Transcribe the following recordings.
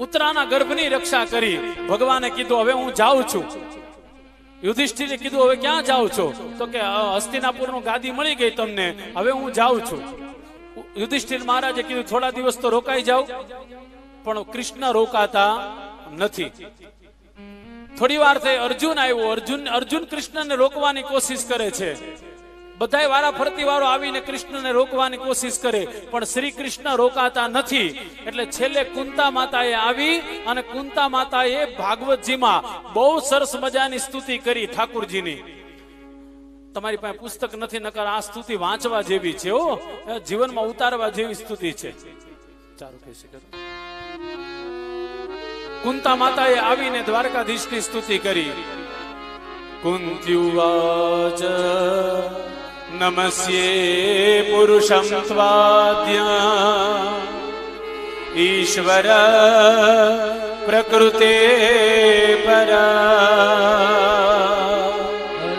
ઉત્તરાના ગર્ભની રક્ષા કરી. ભગવાને કીધું, હવે હું જાઉં છું. યુધિષ્ઠિરે કીધું, હવે ક્યાં જાઓ છો? તો કે હસ્તિનાપુરનું ગાદી મળી ગઈ તમને. હવે હું જાઉં છું. યુધિષ્ઠિર મહારાજે કીધું, થોડા દિવસ તો રોકાઈ જાઓ. પણ કૃષ્ણ રોકાતા નથી. થોડી વાર થઈ, અર્જુન આવ્યો. અર્જુન અર્જુન કૃષ્ણને રોકવાની કોશિશ કરે છે. બધાય વારા ફરતી વાળો આવીને કૃષ્ણને રોકવાની કોશિશ કરે, પણ શ્રી કૃષ્ણ રોકાતા નથી. એટલે છેલ્લે કુંતા માતાએ આવી અને કુંતા માતાએ ભાગવતજીમાં બહુ સરસ મજાની સ્તુતિ કરી ઠાકુરજીની. તમારી પાસે પુસ્તક નથી, નકર આ સ્તુતિ વાંચવા જેવી છે હો. જીવનમાં ઉતારવા જેવી સ્તુતિ છે. કુંતા માતાએ આવીને દ્વારકાધીશની સ્તુતિ કરી. કુંત્યુવાચ नमस्ये पुरुषं त्वाद्या ईश्वर प्रकृते परा।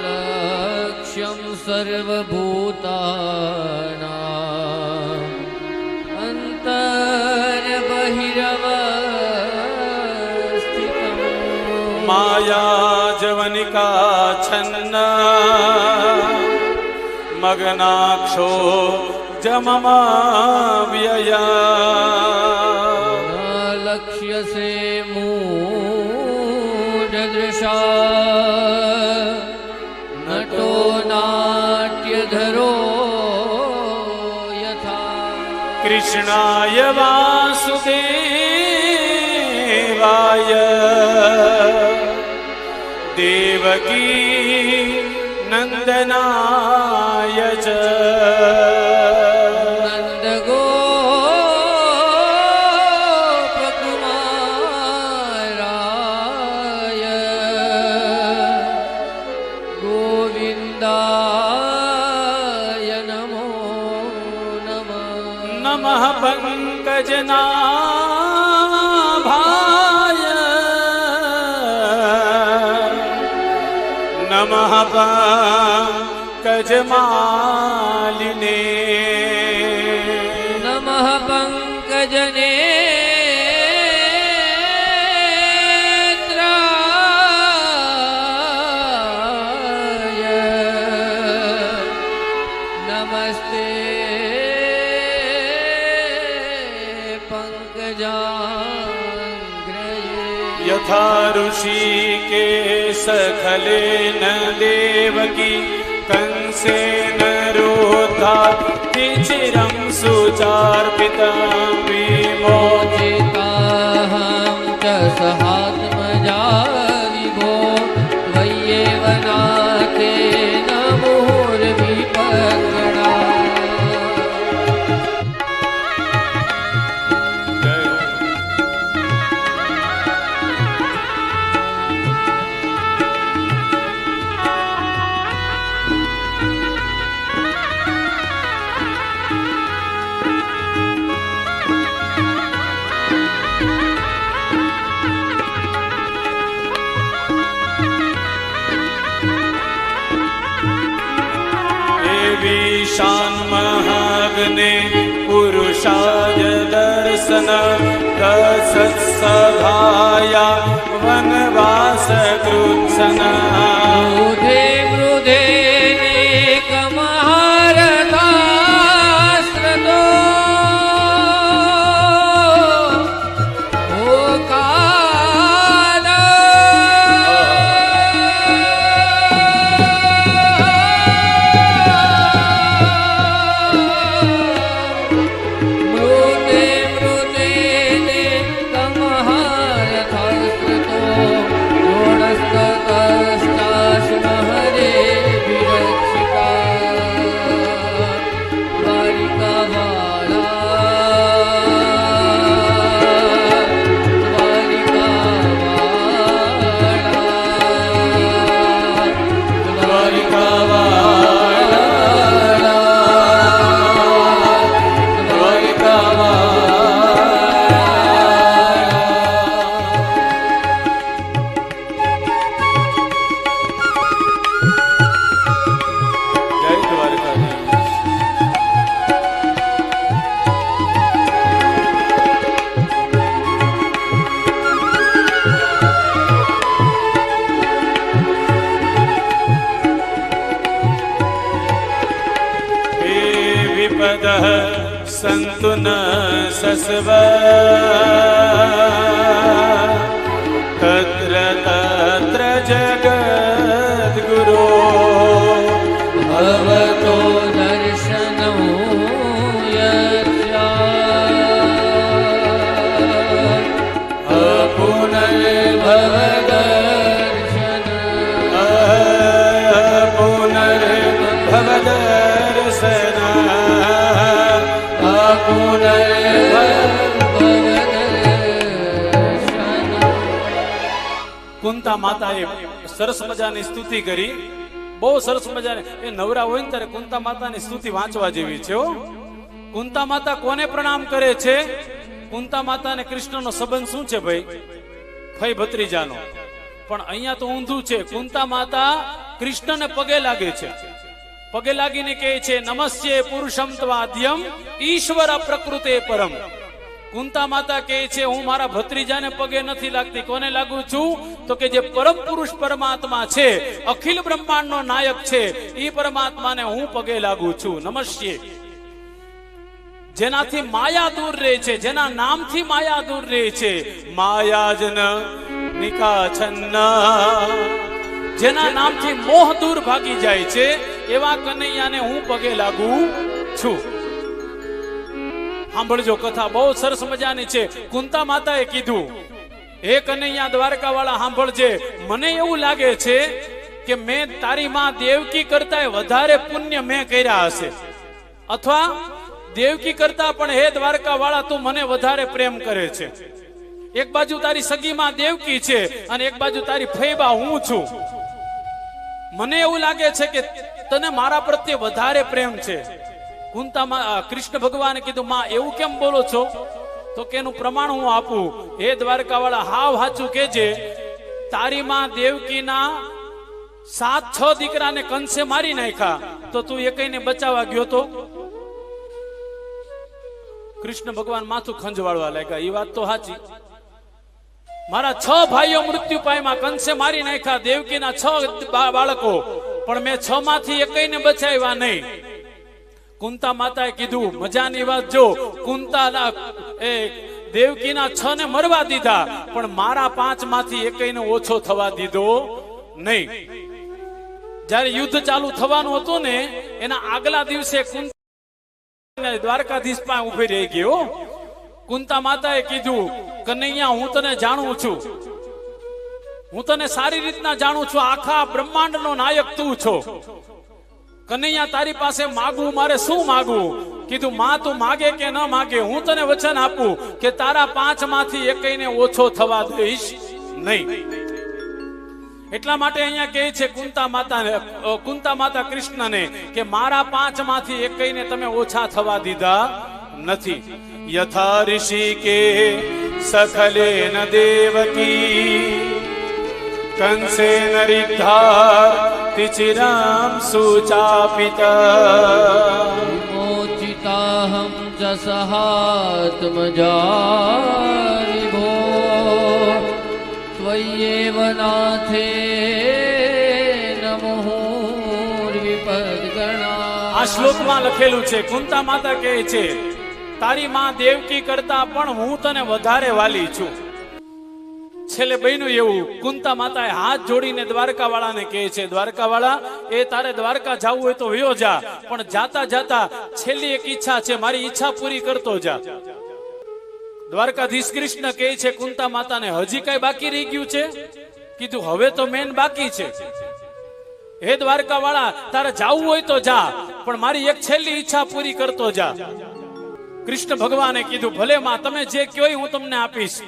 लक्ष्यं सर्वभूताना अन्तर्बहिरवस्थितम्। माया जवनिका छन्ना। મગ્નાક્ષો જમમાવ્યયા લક્ષ્યસે મૂઢદૃશા નટો નાટ્યધરો યથા કૃષ્ણાય વાસુદેવાય દેવકી નંદના આય છે નંદ ગોપ કુમારાય ગોવિંદાય નમો નમઃ. નમઃ પંકજના नमः पङ्कजने नमस्ते पङ्कजाङ्घ्रये યથા ઋષિકેશ ખલેન દેવકી કંસેન રોધા ચિરમ સુચાર્પિતમ વિમોચિતા સહાત્મજા श्या महाग्नि पुरुषाय दर्शन दश सभाया वनवास दृच्छन न सस्व કુંતા માતાએ સરસ મજાની સ્તુતિ કરી. બહુ સરસ મજાની. એ નવરા હોય ને ત્યારે કુંતા માતાની સ્તુતિ વાંચવા જેવી છે કુંતા માતા કોને પ્રણામ કરે છે? કુંતા માતા અને કૃષ્ણનો સંબંધ શું છે ભાઈ? ભાઈ ભત્રીજાનો. પણ અહીંયા તો ઊંધું છે. કુંતા માતા કૃષ્ણને પગે લાગે છે. પગે લાગીને કહે છે, નમસ્ય પુરુષમ ત્વાદ્યમ ઈશ્વર પ્રકૃતે પરમ. કુંતા માતા કહે છે, હું મારા ભત્રીજાને પગે નથી લાગતી. કોને લાગુ છું? તો કે જે પરમ પુરુષ પરમાત્મા છે, અખિલ બ્રહ્માંડનો નાયક છે એ પરમાત્માને હું પગે લાગુ છું. નમસ્ય. જેનાથી માયા દૂર રહે છે, જેના નામથી માયા દૂર રહે છે, માયાજન નિકાછન્ન જેના નામથી મોહ દૂર ભાગી જાય છે, એવા કનૈયાને હું પગે લાગુ છું. સાંભળજો, કથા બહુ સરસ મજાની છે. કુંતા માતાએ કીધું, હે કનૈયા દ્વારકા વાળા સાંભળજે, મને એવું લાગે છે કે મેં તારી માં દેવકી કરતા વધારે પુણ્ય મેં કર્યા હશે. અથવા દેવકી કરતા પણ હે દ્વારકા વાળા તું મને વધારે પ્રેમ કરે છે. એક બાજુ તારી સગીમાં દેવકી છે અને એક બાજુ તારી ફૈબા હું છું. મને એવું લાગે છે કે તને મારા પ્રત્યે વધારે પ્રેમ છે. કુંતામાં કૃષ્ણ ભગવાને કીધું, માં, એવું કેમ બોલો છો? તો કેનું પ્રમાણ હું આપું. એ દ્વારકા વાળા હાવ હાચું કેજે તારી માં દેવકીના સાત, છ દીકરાને કંસે મારી નાખ્યા. તો તું એકઈને બચાવવા ગયો તો? કૃષ્ણ ભગવાન માથું ખંજવાળવા લાગ્યા. એ વાત તો સાચી મારા છ ભાઈઓ મૃત્યુ પાયમાં કંસે મારી નાખ્યા દેવકીના છ બાળકો. પણ મેં છ માંથી એકઈને બચાવ્યા નહીં. કુંતા માતાએ કીધું, મજાની વાત જો, કુંતાના એ દેવકીના છ ને મરવા દીધા, પણ મારા પાંચમાંથી એકઈને ઓછો થવા દીધો નહીં. જ્યારે યુદ્ધ ચાલુ થવાનું હતું ને, એના આગલા દિવસે દ્વારકાધીશ પાસે ઊભી રહી ગયો કુંતા માતાએ કીધું, કનૈયા, હું તને જાણું છું. હું તને સારી રીતના જાણું છું. આખા બ્રહ્માંડનો નાયક તું છો. કનૈયા, તારી પાસે માગવું મારે શું માગવું? કીધું, માં, તું માગે કે ન માગે? હું તને વચન આપું કે તારા પાંચમાંથી એકઈને ઓછો થવા દઈશ નહીં. એટલા માટે અહીંયા કહે છે કુંતા માતાને કુંતા માતા કૃષ્ણને કે મારા પાંચમાંથી એકઈને તમે ઓછા થવા દીધા નથી. યથા ઋષિ કે સખલે ન દેવકી, કંસે ભક્તિ ચિરામ સુચાપિત મોચિતાહમ જસહાત્મજારિભો ત્વય્યેવ નાથે આ શ્લોકમાં લખેલું છે કુંતા માતા કહે છે તારી માં દેવકી કરતા પણ હું તને વધારે વાલી છું. છેલ્લે બન્યું એવું. કુંતા માતાએ હાથ જોડીને દ્વારકા વાળાને કહે છે દ્વારકા વાળા એ તારે દ્વારકા જવું હોય તો વયો જા, પણ જાતા જાતા છેલ્લી એક ઈચ્છા છે, મારી ઈચ્છા પૂરી કરતો જા. દ્વારકાધીશ કૃષ્ણ કહે છે, કુંતા માતાને હજી કઈ બાકી રહી ગયું છે? કીધું, હવે તો મેન બાકી છે. હે દ્વારકા વાળા તારે જાવું હોય તો જા, પણ મારી એક છેલ્લી ઈચ્છા પૂરી કરતો જા. કૃષ્ણ ભગવાને કીધું, ભલે માં, તમે જે કયો હું તમને આપીશ.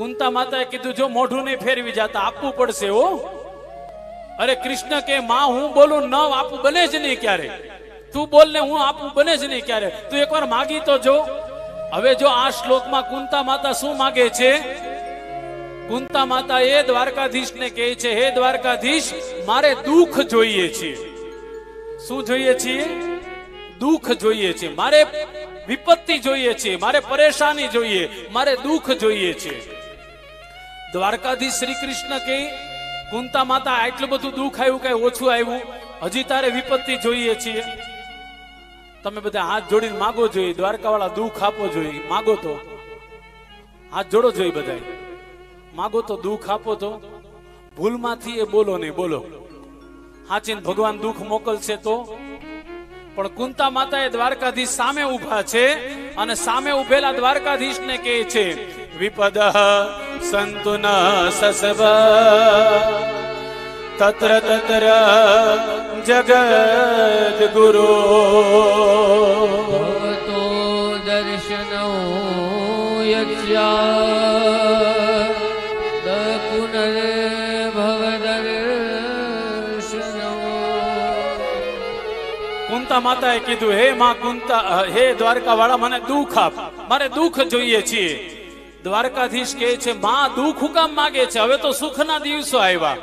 કુંતા માતાએ કીધું, જો મોઢું નહીં ફેરવી જાતા, આપવું પડશે હો. અરે કૃષ્ણ કે, માં, હું બોલું ન આપું બને જ નહીં ક્યારે. તું બોલ ને હું આપું બને જ નહીં ક્યારે. તું એકવાર માગી તો જો. હવે જો આ શ્લોકમાં કુંતા માતા શું માગે છે? કુંતા માતા એ દ્વારકાધીશ ને કહે છે, હે દ્વારકાધીશ, મારે દુઃખ જોઈએ છે. શું જોઈએ છીએ દુઃખ જોઈએ છે. મારે વિપત્તિ જોઈએ છે. મારે પરેશાની જોઈએ. મારે દુઃખ જોઈએ છે. દ્વારકાધીશ શ્રી કૃષ્ણ કે, કુંતા માતા, આટલું બધું દુઃખ આવ્યું કઈ ઓછું આવ્યું? હજી તારે વિપત્તિ જોઈએ છીએ. તમે બધા હાથ જોડીને માગો જોઈએ, દ્વારકાવાળા દુઃખ આપો જોઈએ. માગો તો. હાથ જોડો જોઈએ બધાય. માગો તો દુઃખ આપો તો. ભૂલમાંથી એ બોલો નહીં, બોલો. હાચીને ભગવાન દુઃખ મોકલશે તો. પણ કુંતા માતા એ દ્વારકાધીશ સામે ઊભા છે. અને સામે ઉભેલા દ્વારકાધીશ ને કહે છે, વિપદ સંતુ ન સસબ તત્ર તત્ર જગત ગુરુ. તો દર્શન યસ્યા કુંતા માતાએ કીધું, હે માં કુંતા હે દ્વારકા વાળા મને દુઃખ આપ. મારે દુઃખ જોઈએ છીએ. દ્વારકાધીશ કહે છે, માં, દુઃખ હું કામ માગે છે? હવે તો સુખના દિવસો આવ્યા.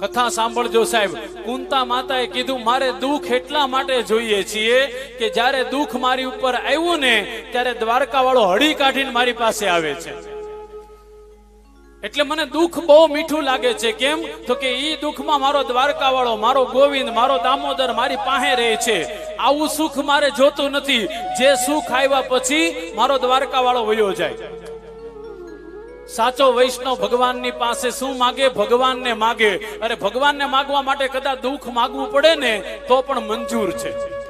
કથા સાંભળજો સાહેબ, કુંતા માતાએ કીધું, મારે દુઃખ એટલા માટે જોઈએ છીએ કે જ્યારે દુઃખ મારી ઉપર આવ્યું ને, ત્યારે દ્વારકા વાળો હળી કાઢીને મારી પાસે આવે છે. એટલે મને દુઃખ બહુ મીઠું લાગે છે. કેમ? તો કે ઈ દુઃખમાં મારો દ્વારકા વાળો મારો ગોવિંદ, મારો દામોદર મારી પાસે રહે છે. આવું સુખ મારે જોતું નથી. જે સુખ આવ્યા પછી મારો દ્વારકા વાળો વયો જાય. સાચો વૈષ્ણવ ભગવાનની પાસે શું માગે? ભગવાનને માગે. અરે ભગવાનને માગવા માટે કદાચ દુઃખ માગવું પડે ને, તો પણ મંજૂર છે.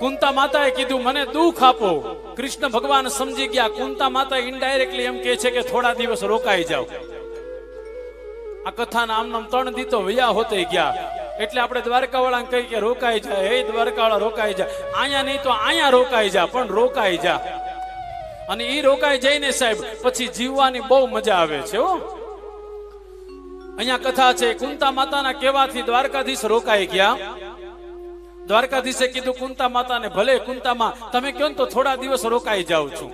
કુંતા માતાએ કીધું, મને દુઃખ આપો. કૃષ્ણ ભગવાન સમજી ગયા. કુંતા માતા ઇનડાયરેક્ટલી એમ કે છે કે થોડા દિવસ રોકાઈ જાઓ. આ કથા નામ નામ ત્રણ દીતો વયા હોતે ગયા. એટલે આપણે દ્વારકા વાળાને કહી કે રોકાઈ જા. હે દ્વારકા વાળા રોકાઈ જા. અહીંયા નહીં તો અહીંયા રોકાઈ જા, પણ રોકાઈ જા. અને એ રોકાઈ જઈને સાહેબ, પછી જીવવાની બહુ મજા આવે છે, હો. અહીંયા કથા છે, કુંતા માતાના કહેવાથી દ્વારકાધીશ રોકાઈ ગયા. દ્વારકાધીશે કીધું કુંતા માતાને ભલે કુંતામાં તમે કહો તો થોડા દિવસ રોકાઈ જાઉં છું.